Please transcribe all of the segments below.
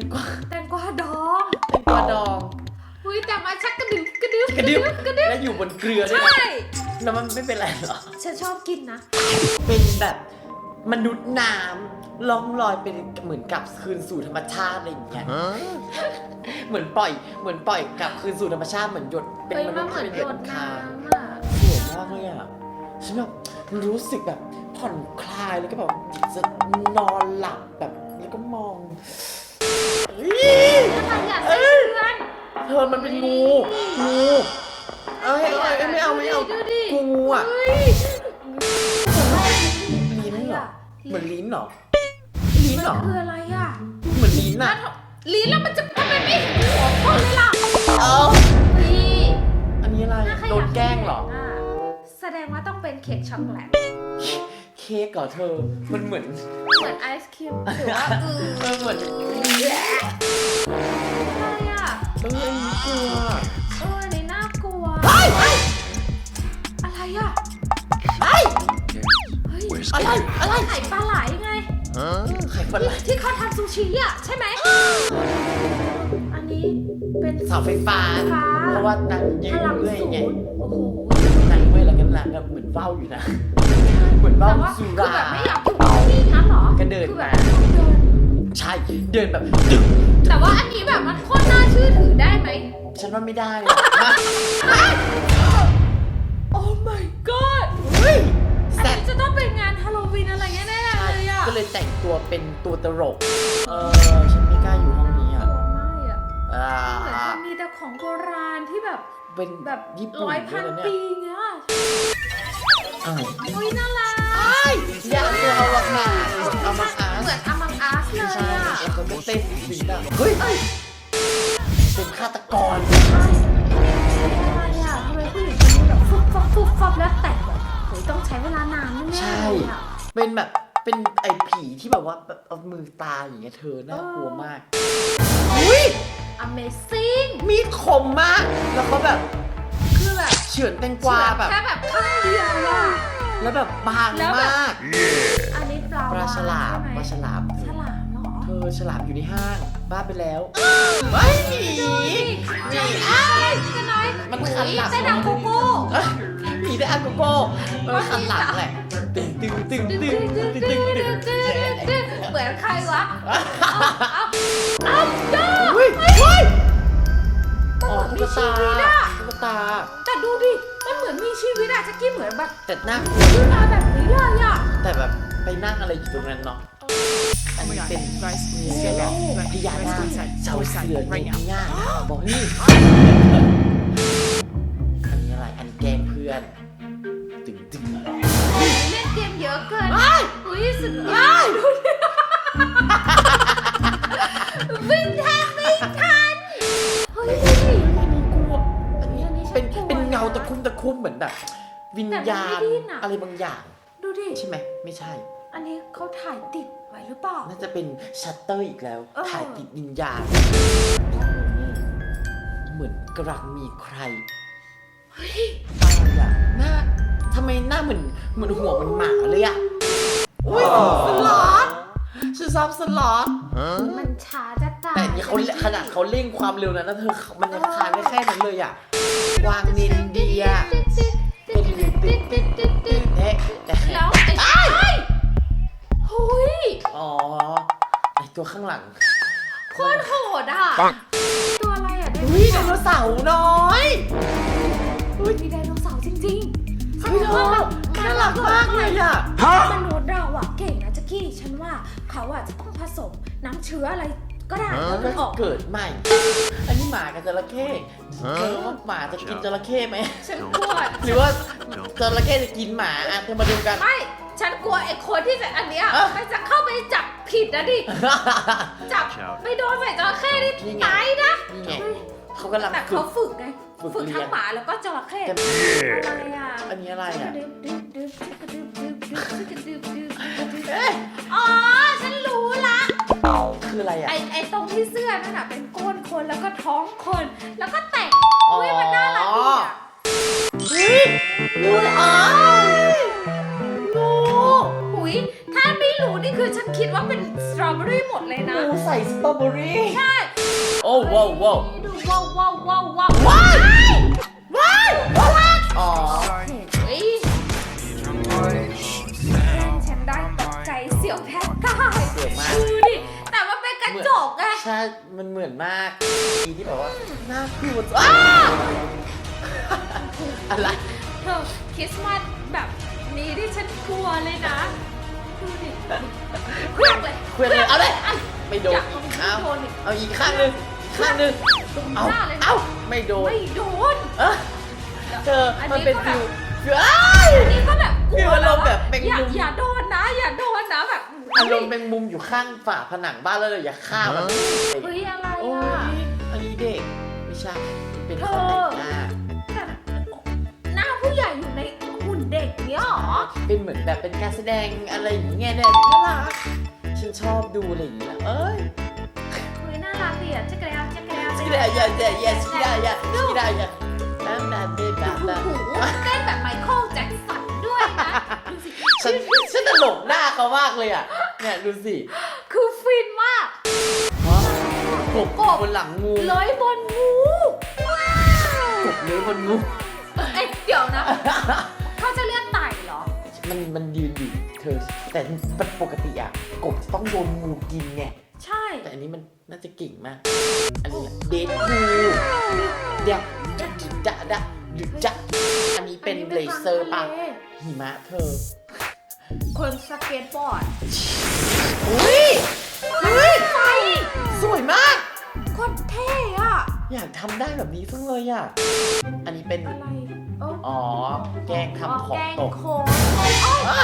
งกวาแตงกวาดองแตงกวาดองอุ้ยแต่มาชักกระดึบกระดึบกระดิบกระดึบแล้วอยู่บนเกลือด้วยใช่นะแล้วมันไม่เป็นไรเหรอ ฉันชอบกินนะ เป็นแบบมนุษย์น้ำล่องลอยเป็นเหมือนกลับคืนสู่ธรรมชาติอะไรอย่างเงี้ย เหมือนปล่อย เหมือนปล่อยกลับคืนสู่ธรรมชาติเหมือนหยดเป็นเฮ้ยมมันุนษย์เหมือนเป็นโยหยนดน้คายำอะสวยมากเลยอะฉันแบบรู้สึกแบบผ่อนคลายแล้วก็แบบอยากจะนอนหลับแบบแล้วก็มอง เฮ้ยถ้าใครอยากให้เพื่อน เธอมันเป็นงูงูเอ้ยเอ้ยเอ้ยไม่เอาไม่เอาดูดิกูงูอะเฮ้ยลิ้นเหรอเหมือนลิ้นเหรอลิ้นเหรอคืออะไรอะเหมือนลิ้นอะลิ้นแล้วมันจะทำไมไม่เห็นหัวคนเลยล่ะเอ้านี่อันนี้อะไรโดนแกล้งเหรอ แสดงว่าต้องเป็นเค้กช็อกโกแลต ค้กเหรอเธอ มันเหมือน เหมือนไอศครีมหรือว่าเออเออเหมือนอะไรอะเอออันนี้กลัวเอออันนี้น่ากลัวเฮ้ยเฮ้ยอะไรอะเฮ้ยเฮ้ยอะไรอะไรไข่ปลาไหลไง ไข่ปลาไหลที่เขาทำซูชิอะใช่ไหมอันนี้เป็นเสาไฟฟ้าฟ้าเพราะว่านางยืพนลังเมื่อยศูไงนย์โอ้โหนางเมื่อยแล้วกันนางแบบเหมือนเบ้าอยู่นะ เหมือนแต่เบ้าว่าสุคือราแบบไม่อยากอยู่ที่งั้นเหรอก็เดินคือแบมาบเดินใช่เดินแบบดึงแต่ว่าอันนี้แบบมันโคตรน่าเชื่อถือได้ไหม ฉันว่าไม่ได้หรอกโอ้ my god เฮ้ยอันแซ่บนี้จะต้องเป็นงานฮาโลวีนอะไรแน่ๆเลยอะก็เลยแต่งตัวเป็นตัวตลกเออฉันไม่กล้าอยู่ห้องนี้อะไม่อะอ่าเหมือนมันมีแต่ของโบราณที่แบบเป็นแบบญี่ปุ่นร้อยด้พัวยนนะเนี่ยปีเงี้ย อะไรเฮ้ยน่ารักอยากตัวเอาออกมาเอามาอาเหมือนอมังอาร์สเลยใช่อะแล้วก็เต้นสิงดังเฮ้ยเป็นฆาตกรอะไรอะทำไมผู้หญิงคนนี้แบบฟุบฟับฟุบฟับแล้วแต่งแบบเฮ้ยต้องใช้เวลานานแน่ๆใช่ เลยอะเป็นแบบเป็นไอ้ผีที่แบบว่าแบบเอามือตาอย่างเงี้ยเธอน่ากลัวมากอุ้ย Amazing มีดคมมาก แล้วเขาแบบคือแบบ เฉือนแตงกวาแบบ แค่แบบข้างเดียวอะแล้วแบบบางแล้วแบบมากอันนี้ปลาปลาฉลามใช่ไหปลาฉลามฉลามเหรอเธอฉลามอยู่ในห้าง บ้าไปแล้วไม่หนีหนีอ้ายจะน้อยมันขันหลังเต้นดังโกโก้เอ้ยหนีได้อากูโก้มันขันหลังแหละตึงตึงตึงดึตึงงดึตึงงดึตึงงดึตึงงดึงดึงดึงเหมือนใครวะเอาเอาเอาจ้าเฮ้ยเฮ้ยอ๋อมันตุ๊เหมืกอนมีตาชีวิตอะตุ๊กตา แต่ดูดิ มันเหมือนมีชีวิตอะจักกี้เหมือนแบบแต่น่ากลัวขึ้นมาแบบนี้เลยอะแต่แบบไปนั่งอะไรอยู่ตรงนั้นเนาะอัน Oh my นี้ god, เป็น guys, เสือ get out. Like, พญา let's นา go ค inside. เจ้า Go เสื inside อ right ใน now. ง่ายบอกนี่อันนี้อะไร อันนี้แกล้งเพื่อน ตึงตึงอะไรเล่นเกมเยอะเกินอุ้ยสุดยอดดูดิวิ่ง คุ่มตะคุ่มเหมือนแบบวิญญาแต่ณมันไม่ดิ้นอะ อะไรบางอย่าง ดูดิ ใช่ไหมไม่ใช่ อันนี้เขาถ่ายติดไว้หรือเปล่า น่าจะเป็นชัตเตอร์อีกแล้ว เออ ถ่ายติดวิญญาณ เหมือนกำลังมีใครเฮ้ยอะไรอะหน้าทำไมหน้าเหมือนเหมือนหัวเหมันหมาเลยอะอุ้ยสล็อตฉันชอบสล็อต มันช้าจะตายแต่อันนี่เขาขนาดเขาเร่งความเร็วนะแล้วเธอมันยังคานได้แค่นั้นเลยอะวางนิน ตัวข้างหลังโคตรโหดอะ ตัวอะไรอะไดอุ้ยไดโนเสาร์น้อยอุ้ยมีไดโนเสาร์จริงๆเฮ้ยเธอน่ารักมากเลยอะมนุษย์เราอะเก่งนะจักกี้ฉันว่าเขาอะจะต้องผสมน้ำเชื้ออะไรก็ได้แล้วก็มันออก เกิดใหม่ อันนี้หมากับจระเข้เธอว่าหมาจะกินจระเข้ไหม ฉันกลัวหรือว่าจระเข้จะกินหมาอะเธอมาดูกัน ไม่ ฉันกลัวไอ้คนที่ใส่อันเนี้ยเมันจะเข้าไปจับผิดนะดิ จับไปโดนใส่จระเข้นี่นี่ตายนะเขากำลังแต่เขาฝึกไง ฝึกทั้งหมาแล้วก็จระเข้จะอะไรอะอันนี้อะไรอะเอ๋อ ฉันรู้ละ คืออะไรอะ ไอไอตรงที่เสื้อนั่นอะเป็นก้นคนแล้วก็ท้องคน แล้วก็แต่งเฮ้ยมันน่ารักดีอะ รู้แล้ว นี่คือฉันคิดว่าเป็นสตรอเบอรี่หมดเลยนะงูใส่สตรอเบอรี่ใช่โอ้ว้าวว้าวดูว้าวว้าวว้าวว้าวว้ายว้ายว้ายอ๋อเฮ้ยฉันได้ตกใจเสียวแทบตายสวยมากดูดิแต่ว่าเป็นกระจกไงใช่ มันเหมือนมากทีที่แบบว่าน่ากลัวอ้าอะไรเธอคริสต์มาสแบบนี้ที่ฉันกลัวเลยนะดูดิ เครื่องเลยเคลื่อนเลยเอาเลยไม่โดนอยากเอาเอาโดนอีกเอาอีกข้างหนึ่งอีกข้างหนึ่งเอาหน้าเลยนะเอาไม่โดนไม่โดนเออเธออันนี้มันเป็นก็แบบฟิวฟิวอ้ายอันนี้ก็แบบกลัฟีลวอารมณ์ล้วแบบแมงอย่ามุมอย่าโดนนะ อย่าโดนนะแบบอารมณ์เป็นมุมอยู่ข้างฝาผนังบ้านแล้วเลยอย่าฆ่ามันเฮ้ยอะไรโอ้อะยอันนี้เด็กไม่ใช่เป็นเธขอองแต่งหน้าแเด็กเนี้ยเหรอเป็นเหมือนแบบเป็นการแสดงอะไรอย่างเงี้ยเนี่ยน่ารักฉันชอบดูอะไรอย่างเงี้ยเอ้ยเฮ้ยน่ารักดีอะจักรยาจักรยานสกิดายาอย่าอย่าสกิดายาสกิดายาน้ำนาเต้แบบโอ้นั้นโหเต้นแบบไมเคิลแจ็คสันด้วยนะดูสิฉันฉันตลกหน้าเขามากเลยอะเนี่ยดูสิคือฟินมากกบกบนหลังงูเลอยบนงูว้าวกบเลื้อยบนงูเอ้ยเดี๋ยวนะ มันมันยืนอยู่เธอ แต่ปกติอะกบจะต้องโดนงูกินไง ใช่ แต่อันนี้มันน่าจะเก่งมาก อันนี้เดดพูเดี๋ยวจะจะจะจะอันนี้เป็นเลเซอร์ป่ะหิมะเธอ คนสเก็ตบอร์ดอุ้ยเฮ้ยไฟสวยมากโคตรเท่อะอยากทำได้แบบนี้จังเลยอะอันนี้เป็นอะไรเอ้าอ๋อ แกล้งทำของตกแงโค้งเอ้าอะ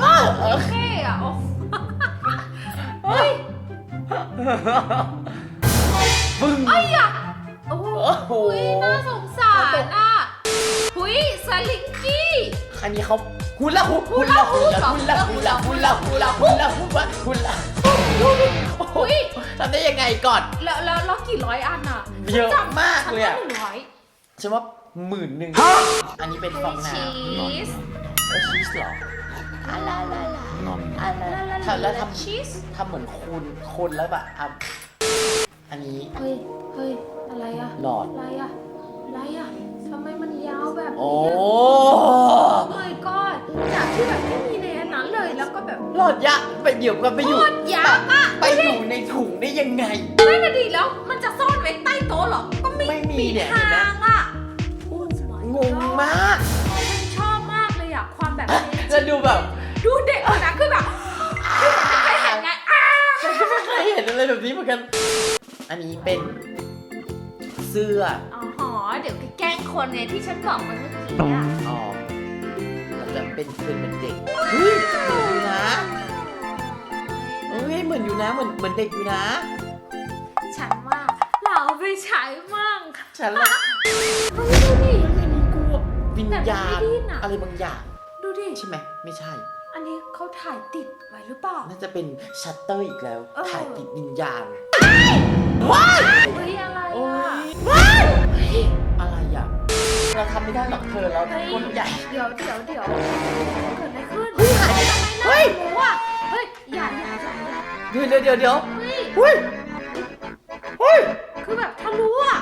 อะเออเท่อะโอ้เฮ้ยปึ้ง เอ้ยอะโอ้โหโอ้โห อุ๊ยน่าสงสารอะหุยสลิงกี้อันนี้เขาฮุลาฮุปฮุลาฮุลาฮุลาฮุลาฮุลาฮุลาฮุลาฮุลาฮุลาอุ๊ยทำได้ยังไงก่อน แล้วแล้วแล้วกี่ร้อยอันอะ เยอะฉันจำมากเลยอะฉันว่าหนึ่งร้อยฉันว่าหมื่นหนึ่งอันนี้เป็นฟองน้ชีำสเออชีสเหรออะไรอะไรอะไรทำแล้วทำชีสทำเหมือนคูณคนแล้วแบบอะอันนี้ เฮ้ย เฮ้ย อะไรอะหลอด อะไรอะอะไรอะทำไมมันยาวแบบโอ้นี้อะ my god จากที่แบบไม่มีในอันนั้นเลยแล้วก็แบบหลอดยักษ์ไปเดี๋ยวกันไปอยู่โคตรยักษ์อะไปอยู่ในถุงได้ยังไง ไม่ ม่ไม่มีเนี่ยทาเห็นไหมงอะโอ้ my งง god มาก ฉันชอบมากเลยอะความแบบแล้วดูแบบดูเด็กคนนั้นคือแบบไม่เคยเห็นไงอ้าฉันก็ไม่เคยเห็นอะไรแบบนี้เหมือนกัน อันนี้เป็นเสื้อ อ๋อหอเดี๋ยวแกล้งคนไงที่ฉันบอกไปเมื่อกี้อะอ๋อแล้วจะเป็นเป็นเหมือนเด็กเฮ้ยเหมือนอยู่นะเฮ้ยเหมือนอยู่นะเหมือนเหมือนเด็กอยู่นะ ฉันว่าเราเอาไปใช้มั่ง ฉันละเฮ้ยดูดิไม่มีกูวิญญาณแต่ไม่ได้ยินอะ อะไรบางอย่างดูดิ ใช่ไหมไม่ใช่ อันนี้เขาถ่ายติดไว้หรือเปล่า น่าจะเป็นชัตเตอร์อีกแล้ว เออ ถ่ายติดวิญญาณว้ายเฮ้ยอะไรโอ้อะยว้ายเฮ้ยอะไรอะเราทำไม่ได้หรอกเธอเราเฮ้ยคนใหญ่ เดี๋ยวเดี๋ยวเดี๋ยวเกิดอะไรขึ้นเฮ้ยหายไปทำไมหเฮ้น้ายหนูอะเฮ้ยอย่าอย่าอย่าอย่าเดี๋ยวเดี๋ยวเดี๋ยวเดี๋ยวเฮ้ยเฮ้ยเฮ้ยคือแบบทะลุอะ